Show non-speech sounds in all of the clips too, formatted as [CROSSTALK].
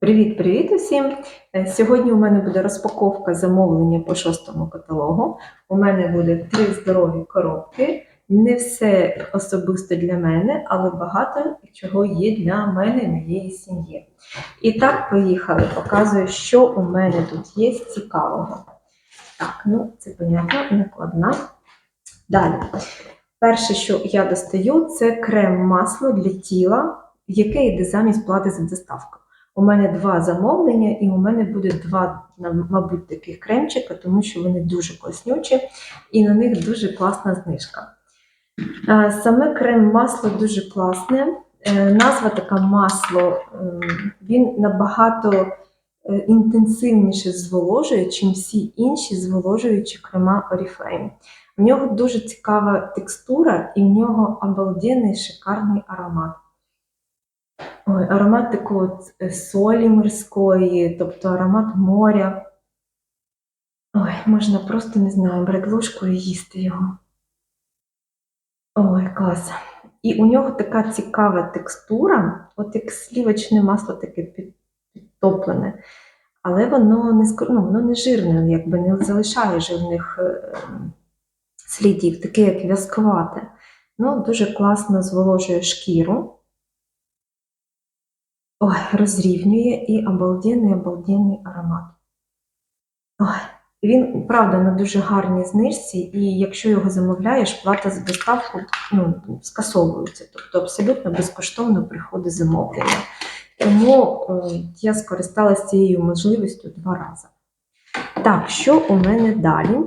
Привіт-привіт усім! Е, Сьогодні у мене буде розпаковка замовлення по шостому каталогу. У мене буде три здорові коробки. Не все особисто для мене, але багато чого є для мене і моєї сім'ї. І так, поїхали. Показую, що у мене тут є цікавого. Так, ну це понятно, накладна. Далі. Перше, що я достаю, це крем-масло для тіла, яке йде замість плати за доставку. У мене два замовлення, і у мене буде два, мабуть, таких кремчика, тому що вони дуже класнючі і на них дуже класна знижка. Саме крем-масло дуже класне. Е, Назва така масло, ем, він набагато е, інтенсивніше зволожує, чим всі інші зволожуючі крема Oriflame. В нього дуже цікава текстура і в нього обалденний шикарний аромат. Ой, аромат такої от, е, солі морської, тобто аромат моря. Ой, можна просто не знаю, брати ложку і їсти його. Ой, клас. І у нього така цікава текстура, от як сливочне масло таке підтоплене, але воно не ну, воно не жирне, якби не залишає жирних е, слідів, таке як в'язковате. Ну, дуже класно зволожує шкіру. Ой, розрівнює і обалденний, обалденний аромат. Ой, він, правда, на дуже гарній знижці, і якщо його замовляєш, плата за доставку ну, скасовується. Тобто абсолютно безкоштовно приходить замовлення. Тому е, я скористалася цією можливістю два рази. Так, що у мене далі?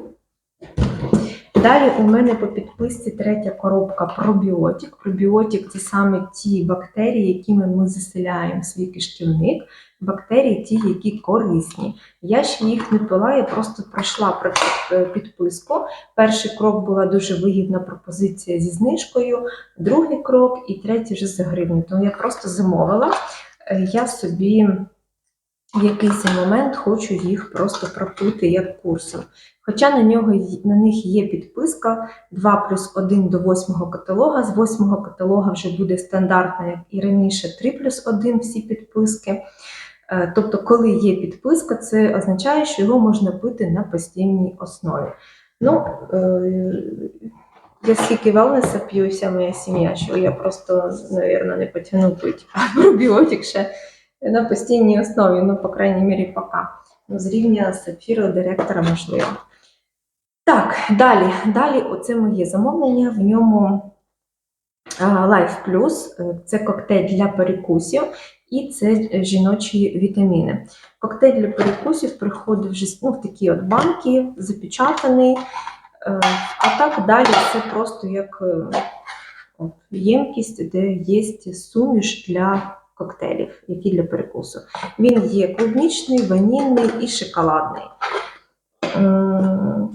Далі у мене по підписці третя коробка пробіотик. Пробіотик це саме ті бактерії, якими ми заселяємо свій кишківник. Бактерії, ті, які корисні. Я ще їх не пила, я просто пройшла про- е, підписку. Перший крок була дуже вигідна пропозиція зі знижкою, другий крок і третій вже за гривню. Тому я просто замовила. Е, Я собі в якийсь момент хочу їх просто пропити як курсом. Хоча на, нього, на них є підписка 2 плюс 1 до 8 каталога. З 8 каталога вже буде стандартна, як і раніше, 3 плюс 1 всі підписки. Е, Тобто, коли є підписка, це означає, що його можна пити на постійній основі. Ну, е, я скільки велнеса п'ю, вся моя сім'я, що я просто, мабуть, не потягну пити [LAUGHS] пробіотик ще на постійній основі, ну, по крайній мірі, поки. Ну, з рівня сапфіру директора можливо. Так, далі. Далі, оце моє замовлення. В ньому Life Plus, це коктейль для перекусів, і це жіночі вітаміни. Коктейль для перекусів приходить вже ну, в такі от банки, запечатаний. Е, А так далі це просто як е, от, ємкість, де є суміш для коктейлів, які для перекусу. Він є клубнічний, ванільний і шоколадний. М,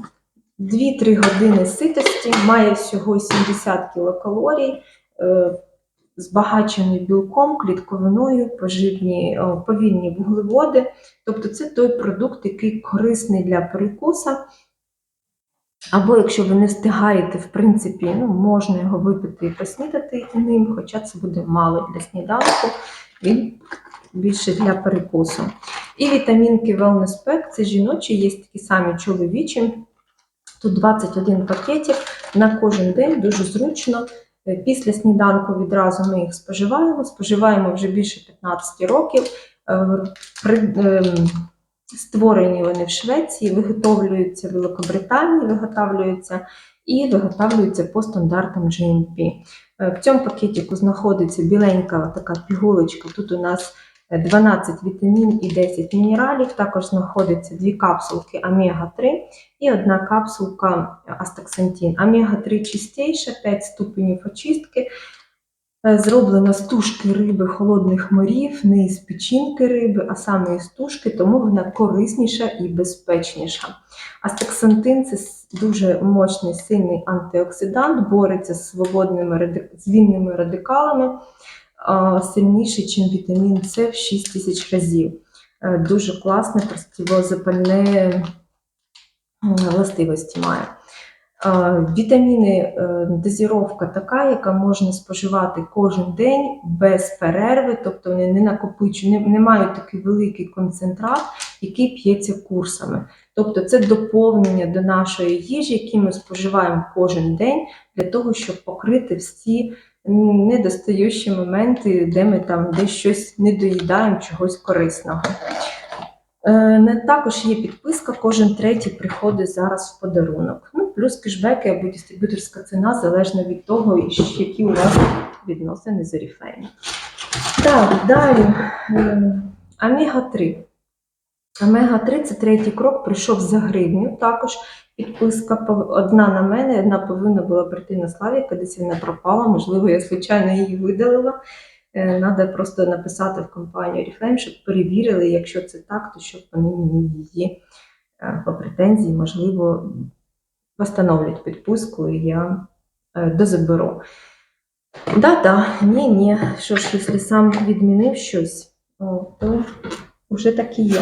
2-3 години ситості, має всього 70 кілокалорій, е, збагачений білком, клітковиною, поживні, повільні вуглеводи. Тобто це той продукт, який корисний для перекуса. Або якщо ви не встигаєте, в принципі, ну, можна його випити і поснідати ним, хоча це буде мало для сніданку, він більше для перекусу. І вітамінки Wellness Pack, це жіночі, є такі самі чоловічі. Тут 21 пакетів на кожен день, дуже зручно. Е, Після сніданку відразу ми їх споживаємо. Споживаємо вже більше 15 років. Створені вони в Швеції, виготовлюються в Великобританії, виготовлюються і виготовлюються по стандартам GMP. Е, В цьому пакетику знаходиться біленька така пігулочка. Тут у нас е, 12 вітамін і 10 мінералів. Також знаходиться дві капсулки омега-3 і одна капсулка астаксантин. Омега-3 чистіша, 5 ступенів очистки. Е, Зроблена з тушки риби холодних морів, не із печінки риби, а саме із тушки, тому вона корисніша і безпечніша. Астаксантин це дуже мощний сильний антиоксидант, бореться з свободними з вільними радикалами, сильніший, ніж вітамін С в 6 тисяч разів. Е, Дуже класне противозапальне м, властивості має. Вітаміни, е, дозіровка така, яка можна споживати кожен день без перерви, тобто вони не накопичують, не, не мають такий великий концентрат, який п'ється курсами. Тобто це доповнення до нашої їжі, які ми споживаємо кожен день для того, щоб покрити всі недостаючі моменти, де ми там десь щось не доїдаємо чогось корисного. Е, також є підписка, кожен третій приходить зараз в подарунок. Ну, плюс кешбеки або дистриб'юторська ціна залежно від того, які у вас відносини з Oriflame. Так, далі. Омега-3. Омега-3 це третій крок, прийшов за гривню. Також підписка одна на мене, одна повинна була прийти на Славіка, десь вона пропала. Можливо, я звичайно її видалила. Треба просто написати в компанію Oriflame, щоб перевірили, якщо це так, то щоб вони мені її е, по претензії, можливо, встановлять підписку, і я е, дозаберу. Да-да, ні, ні. Що ж, якщо сам відмінив щось, то вже так і є.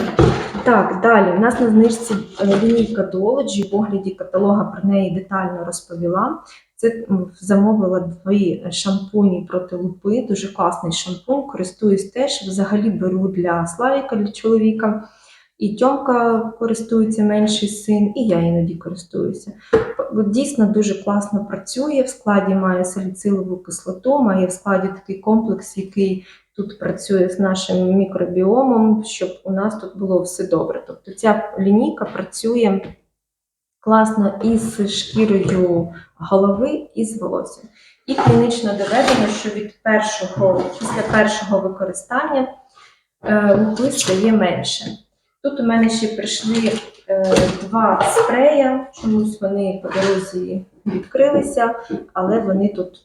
Так, далі. У нас на знижці е, лінійка Duology, в огляді каталога про неї детально розповіла. Це замовила дві шампуні проти лупи. Дуже класний шампунь. Користуюсь теж. Взагалі беру для Славіка, для чоловіка. І Тьомка користується менший син, і я іноді користуюся. Дійсно дуже класно працює. В складі має саліцилову кислоту, має в складі такий комплекс, який тут працює з нашим мікробіомом, щоб у нас тут було все добре. Тобто ця лінійка працює класно із шкірою голови і з волоссям. І клінічно доведено, що від першого, після першого використання е, лупи стає менше. Тут у мене ще прийшли е, два спрея, чомусь вони по дорозі відкрилися, але вони тут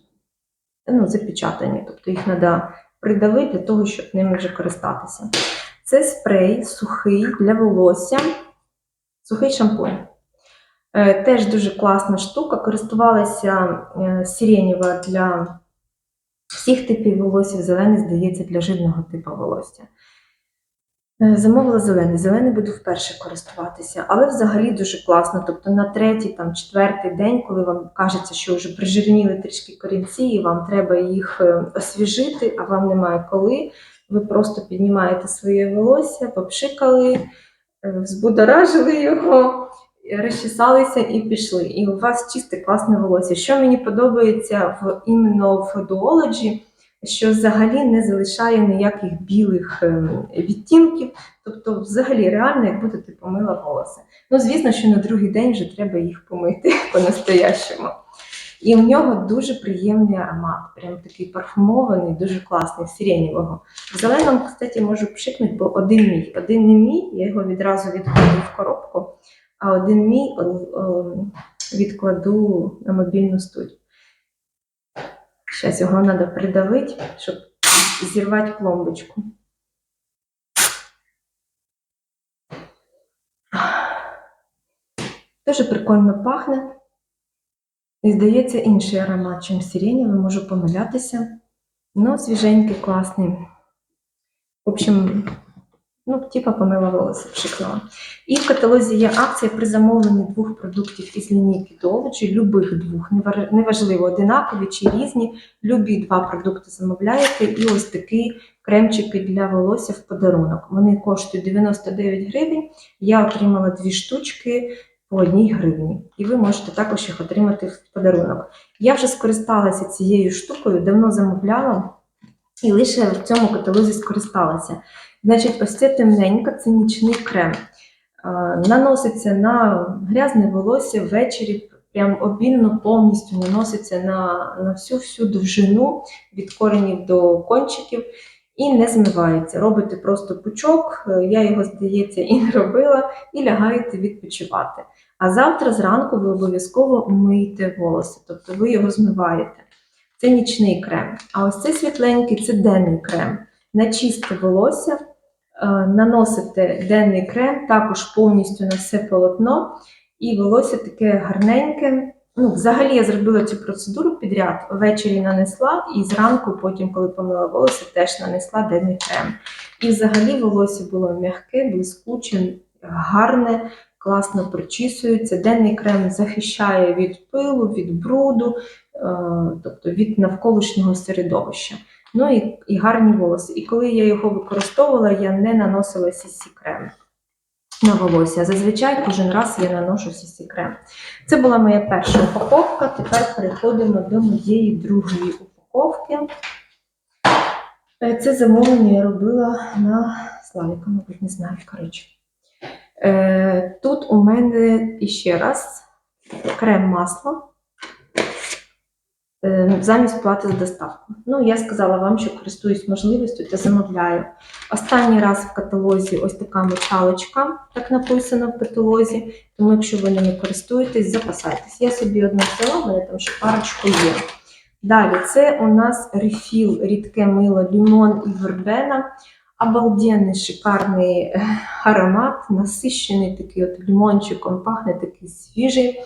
ну, запечатані, тобто їх треба придавити для того, щоб ними вже користатися. Це спрей сухий для волосся, сухий шампунь. Е, Теж дуже класна штука. Користувалася е, для всіх типів волосся, зелений, здається, для жирного типу волосся. Е, Замовила зелений. Зелений буду вперше користуватися, але взагалі дуже класно. Тобто на третій, там, четвертий день, коли вам кажеться, що вже прижирніли трішки корінці, і вам треба їх е, освіжити, а вам немає коли. Ви просто піднімаєте своє волосся, попшикали, е, взбудоражили його, розчесалися і пішли. І у вас чисте класне волосся. Що мені подобається в іменно в Duology, що взагалі не залишає ніяких білих е, відтінків. Тобто, взагалі, реально, як будто ти помила волосся. Ну, звісно, що на другий день вже треба їх помити [LAUGHS] по-настоящому. І у нього дуже приємний аромат, прям такий парфумований, дуже класний, сиренєвого. В зеленому, кстати, можу пшикнути, бо один мій. Один не мій, я його відразу відкладу в коробку, а один мій о, о, відкладу на мобільну студію. Зараз його треба придавити, щоб зірвати пломбочку. Дуже прикольно пахне. І здається, інший аромат, чим сиренєвий, можу помилятися. Ну, свіженький, класний. В общем, ну, типа помила волосся, пшикнула. І в каталозі є акція при замовленні двох продуктів із лінійки Dolce, любих двох, неважливо, одинакові чи різні. Любі два продукти замовляєте, і ось такі кремчики для волосся в подарунок. Вони коштують 99 гривень. Я отримала дві штучки по одній гривні. І ви можете також їх отримати в подарунок. Я вже скористалася цією штукою, давно замовляла і лише в цьому каталозі скористалася. Значить, ось це темненька, це нічний крем. Наноситься на грязне волосся ввечері, прям обільно повністю наноситься на, на всю всю довжину від коренів до кончиків і не змивається. Робите просто пучок, е, я його, здається, і не [LAUGHS] робила, і лягаєте відпочивати. А завтра зранку ви обов'язково миєте волосся, тобто ви його змиваєте. Це нічний крем. А ось цей світленький це денний крем. На чисте волосся е, наносите денний крем, також повністю на все полотно, і волосся таке гарненьке. Ну, взагалі я зробила цю процедуру підряд. Ввечері нанесла, і зранку, потім, коли помила волосся, теж нанесла денний крем. І взагалі волосся було м'яке, блискуче, гарне, класно причісується. Денний крем захищає від пилу, від бруду, е, тобто від навколишнього середовища. Ну і, і гарні волоси. І коли я його використовувала, я не наносила CC крем на волосся. Зазвичай кожен раз я наношу CC крем. Це була моя перша упаковка. Тепер переходимо до моєї другої упаковки. Е, Це замовлення я робила на Славіка, мабуть, не знаю, коротше. Е, Тут у мене іще раз крем масло замість плати за доставку. Ну, я сказала вам, що користуюсь можливістю та замовляю. Останній раз в каталозі ось така мочалочка, так написано в каталозі. Тому, якщо ви ними користуєтесь, запасайтесь. Я собі одну взяла, в мене там ще парочку є. Далі, це у нас рефіл, рідке мило, лімон і вербена. Обалденний, шикарний е, аромат, насищений такий от лимончиком, пахне такий свіжий.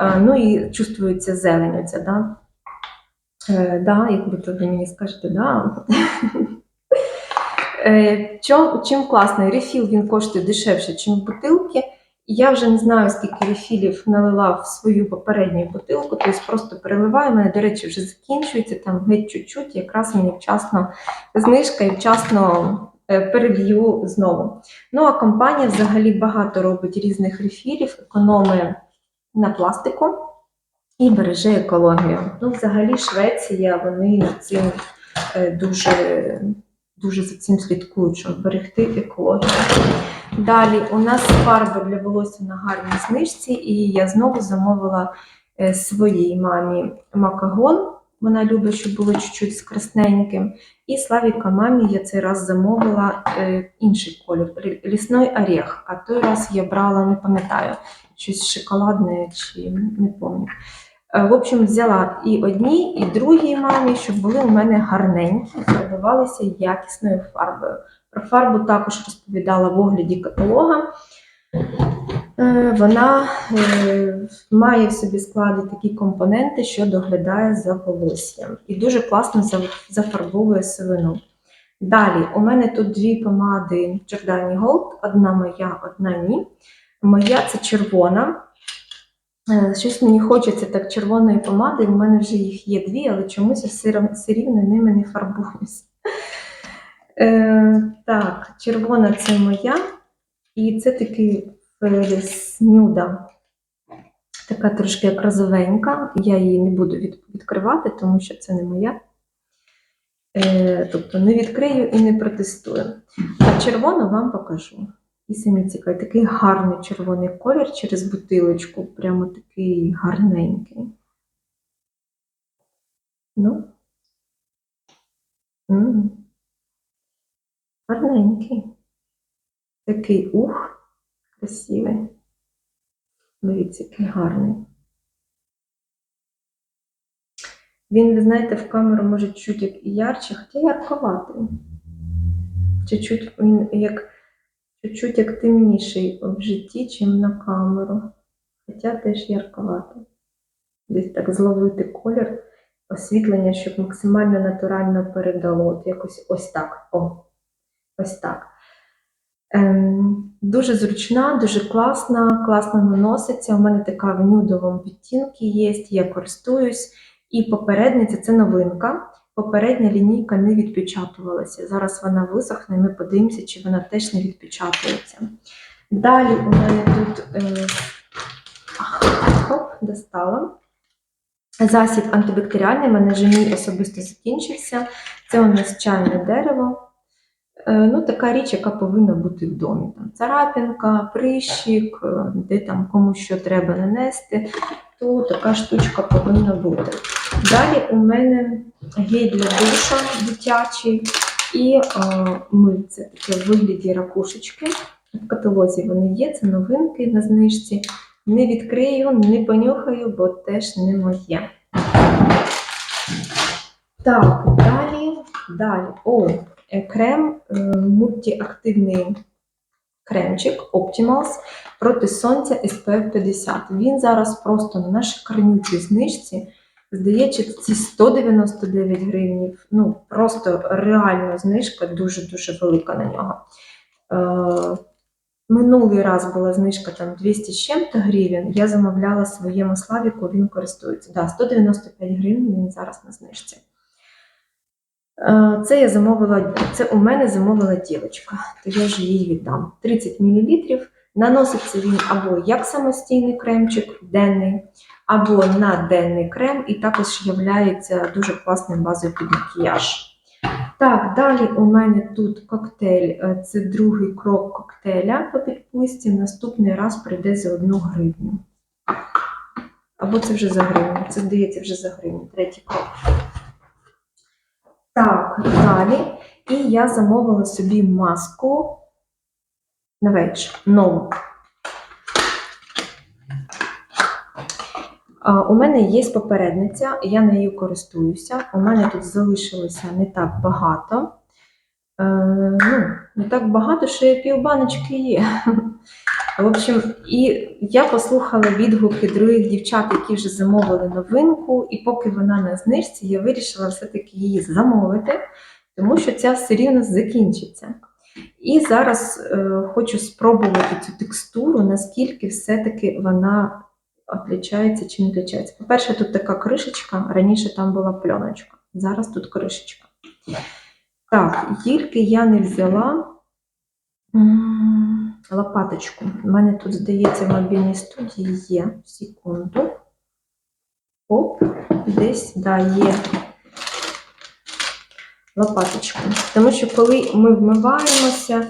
Е, Ну і чувствується зелень оця, да? Е, да, як ви мені скажете, да. Е, чим класний рефіл, він коштує дешевше, ніж бутилки. Я вже не знаю, скільки рефілів налила в свою попередню бутилку, тобто просто переливаю. У мене, до речі, вже закінчується там геть чуть-чуть, якраз мені вчасно знижка і вчасно е, знову. Ну а компанія взагалі багато робить різних рефілів, економить на пластику і береже екологію. Ну, взагалі, Швеція, вони цим е, дуже, дуже за цим слідкують, щоб берегти екологію. Далі у нас фарба для волосся на гарній знижці, і я знову замовила е, своїй мамі макагон. Вона любить, щоб було чуть-чуть з красненьким. І Славіка мамі я цей раз замовила е, інший колір рі- лісний орех. А той раз я брала, не пам'ятаю, щось шоколадне чи не пам'ятаю. Е, В общем, взяла і одній, і другій мамі, щоб були у мене гарненькі, фарбувалися якісною фарбою. Про фарбу також розповідала в огляді каталога. Е, Вона е, має в собі складі такі компоненти, що доглядає за волоссям. І дуже класно зафарбовує сивину. Далі, у мене тут дві помади Giordani Gold, одна моя, одна ні. Моя це червона. Е, Щось мені хочеться так червоної помади, у мене вже їх є дві, але чомусь я все рівно ними не фарбуюсь. Е, так, червона це моя, і це такий Феліс Нюда. Така трошки як розовенька. Я її не буду від, відкривати, тому що це не моя. Е, тобто не відкрию і не протестую. А червону вам покажу. І самі цікаві, такий гарний червоний колір через бутилочку, прямо такий гарненький. Ну. М. Гарненький. Такий ух, красивий. Дивіться, який гарний. Він, ви знаєте, в камеру може чуть як і ярче, хоча ярковатий. Чуть-чуть він як чуть-чуть як темніший в житті, чим на камеру. Хоча теж ярковатий. Десь так зловити колір, освітлення, щоб максимально натурально передало. От якось ось так. О, ось так. Ем, дуже зручна, дуже класна, класно наноситься. У мене така в нюдовому відтінку є, я користуюсь. І попередниця це новинка. Попередня лінійка не відпечатувалася. Зараз вона висохне, ми подивимося, чи вона теж не відпечатується. Далі у мене тут е, хоп, достала. Засіб антибактеріальний, в мене вже мій особисто закінчився. Це у нас чайне дерево. Е, Ну, така річ, яка повинна бути в домі. Там царапінка, прищик, е, де там кому що треба нанести, то така штучка повинна бути. Далі у мене гель для душа дитячий і е, мильце таке в вигляді ракушечки. В каталозі вони є, це новинки на знижці. Не відкрию, не понюхаю, бо теж не моє. Так, далі, далі. О, крем е, мультиактивний кремчик Optimals проти сонця SPF 50. Він зараз просто на нашій карнючій знижці. Здається, ці 199 гривнів. Ну, просто реально знижка дуже-дуже велика на нього. Е, минулий раз була знижка там 200 з чим-то гривень, я замовляла своєму Славіку, він користується. Да, 195 гривень він зараз на знижці. Е, Це я замовила, це у мене замовила дівчинка, то я ж їй віддам. 30 мл. Наноситься він або як самостійний кремчик денний, або на денний крем, і також є дуже класною базою під макіяж. Так, далі у мене тут коктейль. е, Це другий крок коктейля по підписці. Наступний раз прийде за одну гривню. Або це вже за гривню. Це здається вже за гривню. Третій крок. Так, далі. І я замовила собі маску на вечір. Нову. У мене є попередниця, я нею користуюся. У мене тут залишилося не так багато. Е, ну, не так багато, що і півбаночки є. В общем, і я послухала відгуки других дівчат, які вже замовили новинку, і поки вона на знижці, я вирішила все-таки її замовити, тому що ця все рівно закінчиться. І зараз е, хочу спробувати цю текстуру, наскільки все-таки вона отличається чи не отличається. По-перше, тут така кришечка, раніше там була пленочка, зараз тут кришечка. Так, тільки я не взяла лопаточку. У мене тут, здається, в мобільній студії є. Секунду. Оп, десь, да, є лопаточку. Тому що коли ми вмиваємося,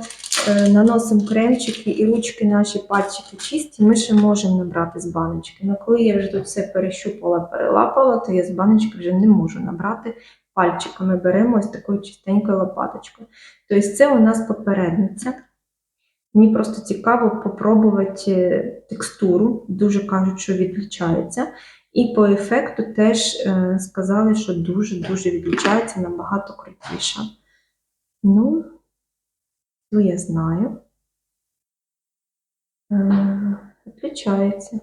е, наносимо кремчики і ручки наші пальчики чисті, ми ще можемо набрати з баночки. Але коли я вже тут все перещупала, перелапала, то я з баночки вже не можу набрати пальчиками. Беремо ось такою чистенькою лопаточкою. Тобто це у нас попередниця. Мені просто цікаво попробувати е, текстуру. Дуже кажуть, що відлічається. І по ефекту теж е, сказали, що дуже-дуже відлічається набагато крутіше. Ну, ну я знаю. Е, Відлічається.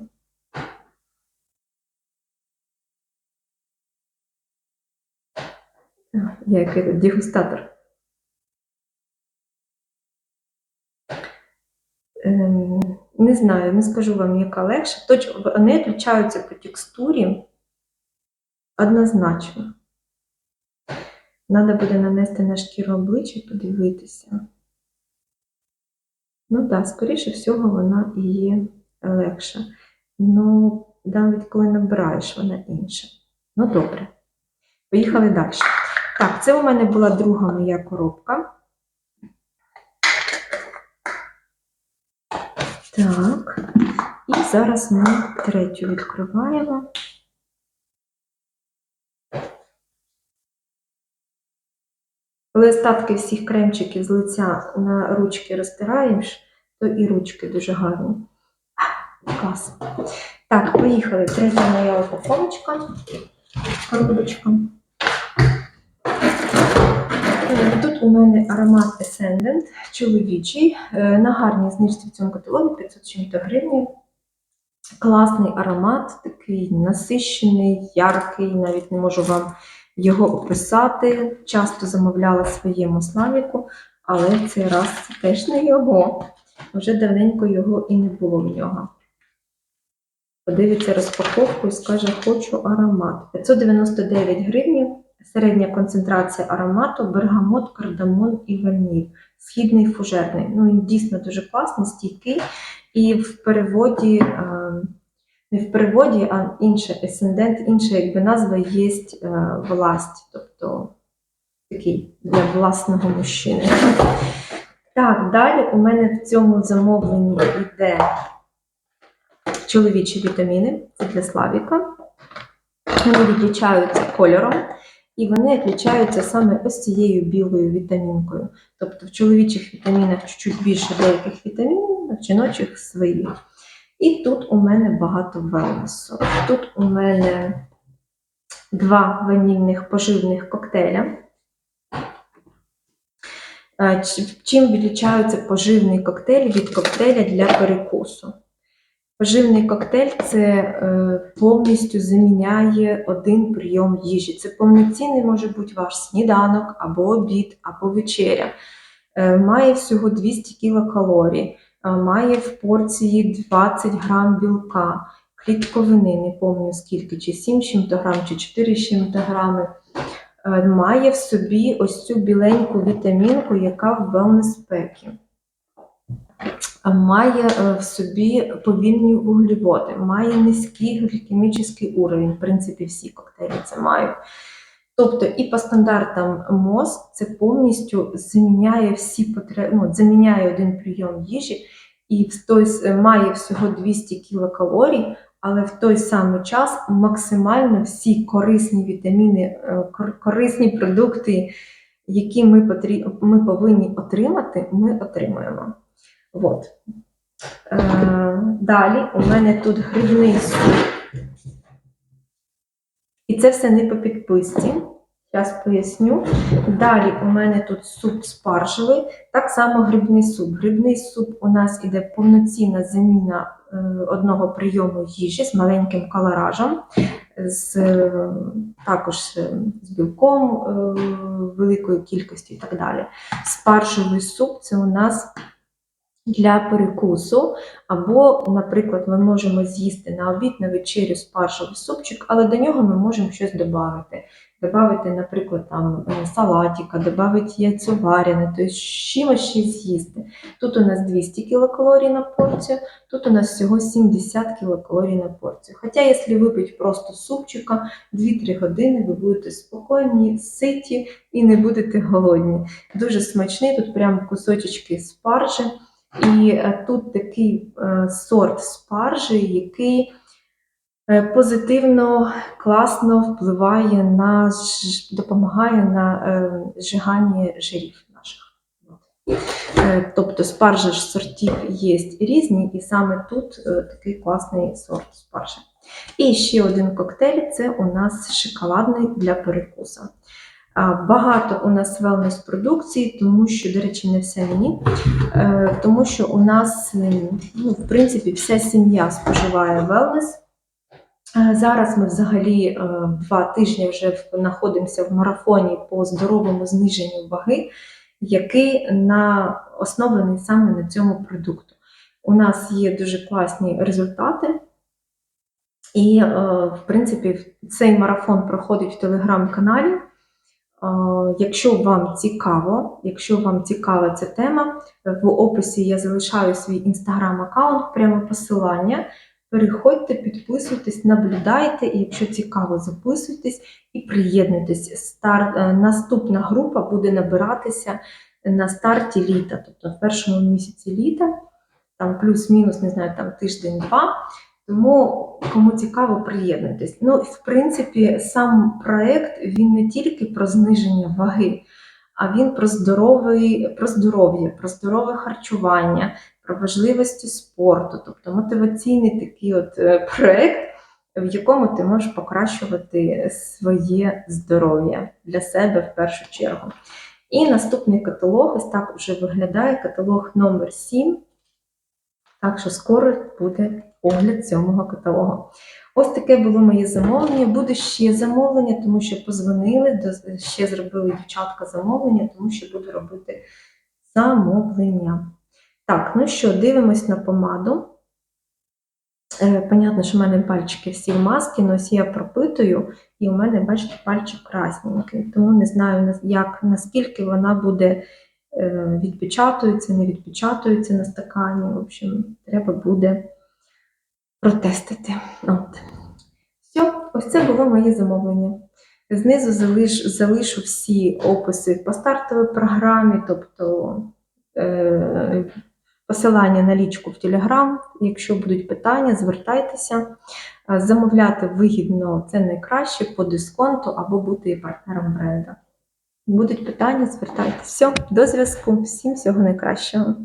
Я який дегустатор. Ем, Не знаю, не скажу вам, яка легша. Вони відрізняються по текстурі однозначно. Треба буде нанести на шкіру обличчя подивитися. Ну так, скоріше всього, вона і є легша. Ну, навіть коли набираєш, вона інша. Ну, добре. Поїхали далі. Так, це у мене була друга моя коробка. Так, і зараз ми третю відкриваємо. Коли остатки всіх кремчиків з лиця на ручки розтираєш, то і ручки дуже гарні. Клас. Так, поїхали. Третя моя упаковочка. Коробочка. У мене аромат Ascendant, чоловічий, е, на гарній знижці в цьому каталогі 500 чим-то гривень. Класний аромат, такий насищений, яркий, навіть не можу вам його описати. Часто замовляла своєму славіку, але цей раз це теж не його. Вже давненько його і не було в нього. Подивиться розпаковку і скаже, хочу аромат. 599 гривень. Середня концентрація аромату, бергамот, кардамон і ваніль. Східний фужерний. Ну, він дійсно дуже класний, стійкий. І в переводі, е, не в переводі, а інше есендент, інша якби назва є е, власть, тобто такий для власного мужчини. Так, далі у мене в цьому замовленні йде чоловічі вітаміни, це для Славіка. Вони відлічаються кольором. І вони відлічаються саме ось цією білою вітамінкою. Тобто в чоловічих вітамінах чуть більше деяких вітамінів, а в жіночих своїх. І тут у мене багато велнесу. Тут у мене два ванільних поживних коктейля. Е, Чим відлічаються поживний коктейль від коктейля для перекусу? Поживний коктейль це е, повністю заміняє один прийом їжі. Це повноцінний може бути ваш сніданок або обід, або вечеря. Е, має всього 200 кілокалорій. е, має в порції 20 грам білка, клітковини, не пам'ятаю скільки, чи 7 з чим-то грам, чи 4 з чим-то грами. Має в собі ось цю біленьку вітамінку, яка в wellness пекі. Має е, в собі повільні вуглеводи, має низький глікемічний уровень. В принципі, всі коктейлі це мають. Тобто, і по стандартам МОЗ це повністю заміняє всі потреби, ну, заміняє один прийом їжі і в той має всього 200 кілокалорій, але в той самий час максимально всі корисні вітаміни, е, корисні продукти, які ми, потрі... ми повинні отримати, ми отримуємо. От. Е, далі у мене тут грибний суп. І це все не по підписці. Зараз поясню. Далі у мене тут суп спаржевий, так само грибний суп. Грибний суп у нас іде повноцінна заміна е, одного прийому їжі з маленьким калоражем, з, е, також е, з білком великої кількості і так далі. Спаржевий суп це у нас для перекусу, або, наприклад, ми можемо з'їсти на обід, на вечерю спаржевий супчик, але до нього ми можемо щось додати. Добавити, наприклад, там е, салатика, додати яйцо варене, тобто чимось ще з'їсти. Тут у нас 200 кілокалорій на порцію, тут у нас всього 70 кілокалорій на порцію. Хоча, якщо випити просто супчика, 2-3 години ви будете спокійні, ситі і не будете голодні. Дуже смачний, тут прямо кусочки спаржі. І е, тут такий е, сорт спаржі, який е, позитивно, класно впливає на допомагає на зжигання жирів наших. Тобто спаржа ж сортів є різні, і саме тут такий класний сорт спаржі. І ще один коктейль це у нас шоколадний для перекусу. Багато у нас wellness продукції, тому що, до речі, не все мені, Е, тому що у нас, ну, в принципі, вся сім'я споживає wellness. Е, Зараз ми взагалі е, два тижні вже знаходимося в марафоні по здоровому зниженню ваги, який на, оснований саме на цьому продукту. У нас є дуже класні результати. І, в принципі, цей марафон проходить в телеграм-каналі. Якщо вам цікаво, якщо вам цікава ця тема, в описі я залишаю свій інстаграм-аккаунт, прямо посилання. Переходьте, підписуйтесь, наблюдайте, і якщо цікаво, записуйтесь і приєднуйтесь. Стар... е, Наступна група буде набиратися на старті літа, тобто в першому місяці літа, там плюс-мінус, не знаю, там тиждень-два. Тому кому цікаво, приєднуйтесь. Ну, в принципі, сам проект він не тільки про зниження ваги, а він про здоровий, про здоров'я, про здорове харчування, про важливості спорту, тобто мотиваційний такий от е, проект, в якому ти можеш покращувати своє здоров'я для себе в першу чергу. І наступний каталог ось так вже виглядає каталог номер 7. Так що скоро буде огляд сьомого каталогу. Ось таке було моє замовлення. Буде ще замовлення, тому що позвонили, ще зробили дівчатка замовлення, тому що буду робити замовлення. Так, ну що, дивимось на помаду. Е, понятно, що в мене пальчики всі в масці, але ось я пропитую, і у мене, бачите, пальчик красненький. Тому не знаю, як, наскільки вона буде е, відпечатується, не відпечатується на стакані. В общем, треба буде протестити. От. Все, ось це було моє замовлення. Знизу залиш, залишу всі описи по стартовій програмі, тобто е, посилання на лічку в Телеграм. Якщо будуть питання, звертайтеся. Е, Замовляти вигідно це найкраще по дисконту або бути партнером бренду. Будуть питання, звертайтеся. Все, до зв'язку. Всім всього найкращого.